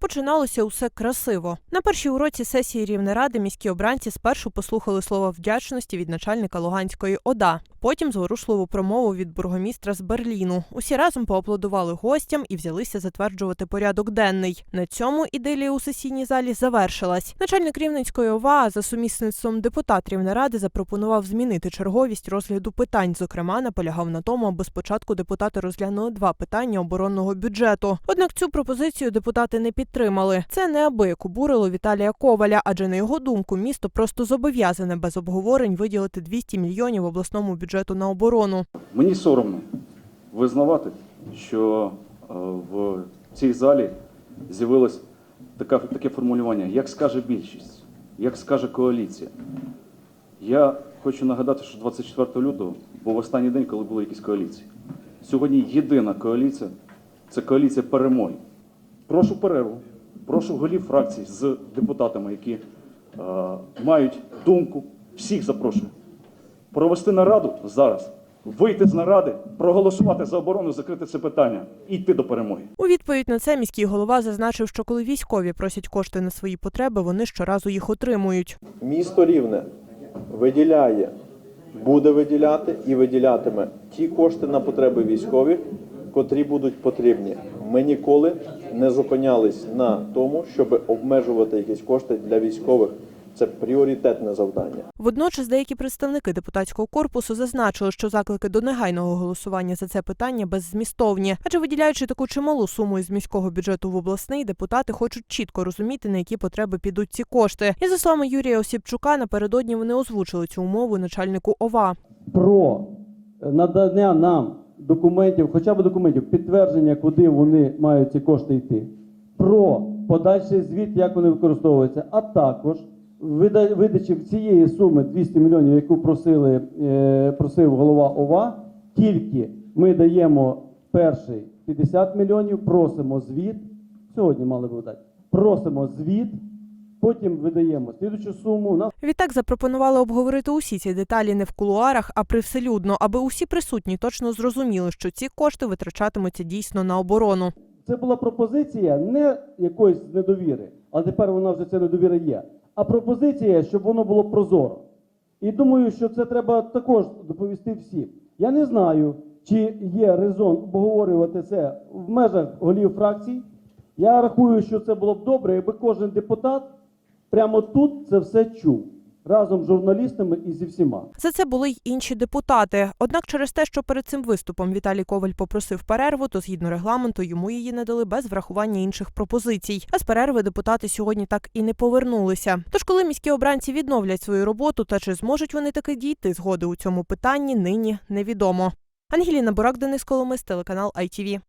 Починалося усе красиво. На першій уроці сесії Рівнеради міські обранці спершу послухали слова вдячності від начальника Луганської ОДА. Потім зворушливу промову від бургомістра з Берліну. Усі разом поаплодували гостям і взялися затверджувати порядок денний. На цьому ідилія у сесійній залі завершилась. Начальник Рівненської ОВА за сумісництвом депутат Рівнеради запропонував змінити черговість розгляду питань. Зокрема, наполягав на тому, аби спочатку депутати розглянули два питання оборонного бюджету. Однак цю пропозицію депутати не підтримали. Це неабияк обурило Віталія Коваля, адже на його думку місто просто зобов'язане без обговорень виділити 200 мільйонів обласному бюджету на оборону. Мені соромно визнавати, що е, в цій залі з'явилось таке формулювання, як скаже більшість, як скаже коаліція. Я хочу нагадати, що 24 лютого був останній день, коли були якісь коаліції. Сьогодні єдина коаліція це коаліція перемоги. Прошу перерву, прошу голів фракцій з депутатами, які е, мають думку, всіх запрошую провести нараду зараз, вийти з наради, проголосувати за оборону, закрити це питання і йти до перемоги. У відповідь на це міський голова зазначив, що коли військові просять кошти на свої потреби, вони щоразу їх отримують. Місто Рівне виділяє, буде виділяти і виділятиме ті кошти на потреби військових, котрі будуть потрібні. Ми ніколи не зупинялись на тому, щоб обмежувати якісь кошти для військових. Це пріоритетне завдання. Водночас деякі представники депутатського корпусу зазначили, що заклики до негайного голосування за це питання беззмістовні, адже виділяючи таку чималу суму із міського бюджету в обласний, депутати хочуть чітко розуміти, на які потреби підуть ці кошти. І за словами Юрія Осіпчука, напередодні вони озвучили цю умову начальнику ОВА. про надання нам документів, хоча б документів, підтвердження, куди вони мають ці кошти йти, про подальший звіт, як вони використовуються, а також вида- видачі цієї суми 200 мільйонів, яку просили, е, просив голова ОВА, тільки ми даємо перший 50 мільйонів, просимо звіт. Сьогодні мали би дати. Просимо звіт, потім видаємо слідучу суму. Нас Відтак запропонували обговорити усі ці деталі не в кулуарах, а привселюдно, аби усі присутні точно зрозуміли, що ці кошти витрачатимуться дійсно на оборону. Це була пропозиція не якоїсь недовіри, але тепер вона вже ця недовіра є. А пропозиція, щоб воно було прозоро. І думаю, що це треба також доповісти всім. Я не знаю, чи є резон обговорювати це в межах голів фракцій. Я рахую, що це було б добре, якби кожен депутат прямо тут це все чув разом з журналістами і зі всіма. За це були й інші депутати. Однак, через те, що перед цим виступом Віталій Коваль попросив перерву, то згідно регламенту йому її надали без врахування інших пропозицій. А з перерви депутати сьогодні так і не повернулися. Тож, коли міські обранці відновлять свою роботу, та чи зможуть вони таки дійти згоди у цьому питанні, нині невідомо. Ангеліна Бурак, Денис Коломис, телеканал ITV.